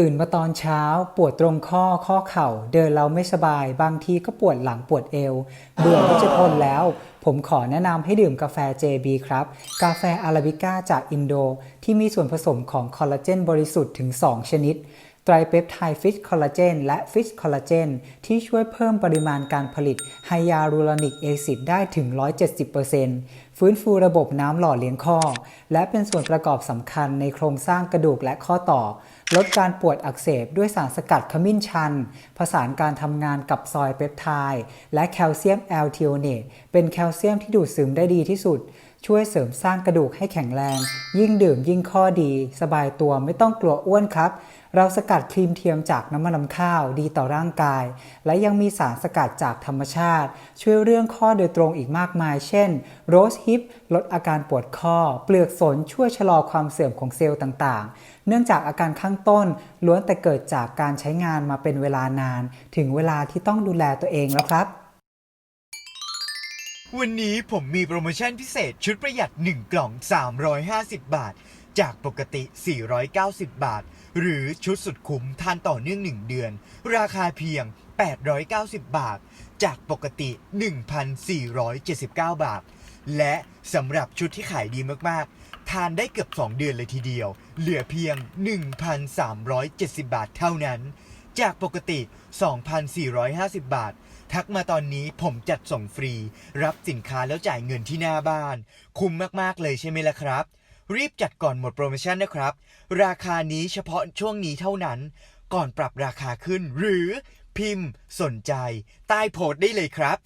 ตื่นมาตอนเช้าปวดตรงข้อข้อเข่า เดินเราไม่สบาย บางทีก็ปวดหลังปวดเอว เบื่อที่จะทนแล้ว ผมขอแนะนำให้ดื่มกาแฟ JB ครับ กาแฟอาราบิก้าจากอินโด ที่มีส่วนผสมของคอลลาเจนบริสุทธิ์ถึง 2 ชนิด ไตรเปปไทด์ฟิชคอลลาเจนและฟิชคอลลาเจนที่ช่วยเพิ่มปริมาณการผลิตไฮยาลูรอนิกแอซิดได้ถึง 170%ฟื้นฟูระบบน้ำหล่อเลี้ยงข้อ และเป็นส่วนประกอบสำคัญในโครงสร้างกระดูกและข้อต่อ ลดการปวดอักเสบด้วยสารสกัดขมิ้นชัน ผสานการทำงานกับซอยเปปไทด์และแคลเซียมแอลทิโอเนตเป็นแคลเซียมที่ดูดซึมได้ดีที่สุด ช่วยเสริมสร้างกระดูกให้แข็งแรง ยิ่งดื่มยิ่งข้อดี สบายตัวไม่ต้องกลัวอ้วนครับ เราสกัดครีมเทียมจากน้ำมันลำข้าวดีต่อร่างกาย และยังมีสารสกัดจากธรรมชาติ ช่วยเรื่องข้อโดยตรงอีกมากมาย เช่น โรสฮิปลดอาการปวดข้อ เปลือกสนช่วยชะลอความเสื่อมของเซลล์ต่างๆ เนื่องจากอาการข้างต้นล้วนแต่เกิดจากการใช้งานมาเป็นเวลานาน ถึงเวลาที่ต้องดูแลตัวเองแล้วครับ วันนี้ผมมีโปรโมชั่นพิเศษชุดประหยัด 1 กล่อง 350 บาท จากปกติ 490 บาท หรือชุดสุดคุ้มทานต่อเนื่อง 1 เดือน ราคาเพียง 890 บาท จากปกติ 1,479 บาท และสำหรับชุดที่ขายดีมาก ๆ ทานได้เกือบ 2 เดือนเลยทีเดียว เหลือเพียง 1,370 บาทเท่านั้น จากปกติ 2,450 บาท ทักมาตอนนี้ผมจัดส่งฟรี รับสินค้าแล้วจ่ายเงินที่หน้าบ้าน คุ้มมาก ๆ เลยใช่ไหมล่ะครับ รีบจัดก่อนหมดโปรโมชั่นนะครับ ราคานี้เฉพาะช่วงนี้เท่านั้น ก่อนปรับราคาขึ้น หรือพิมพ์ สนใจ ใต้โพสต์ได้เลยครับ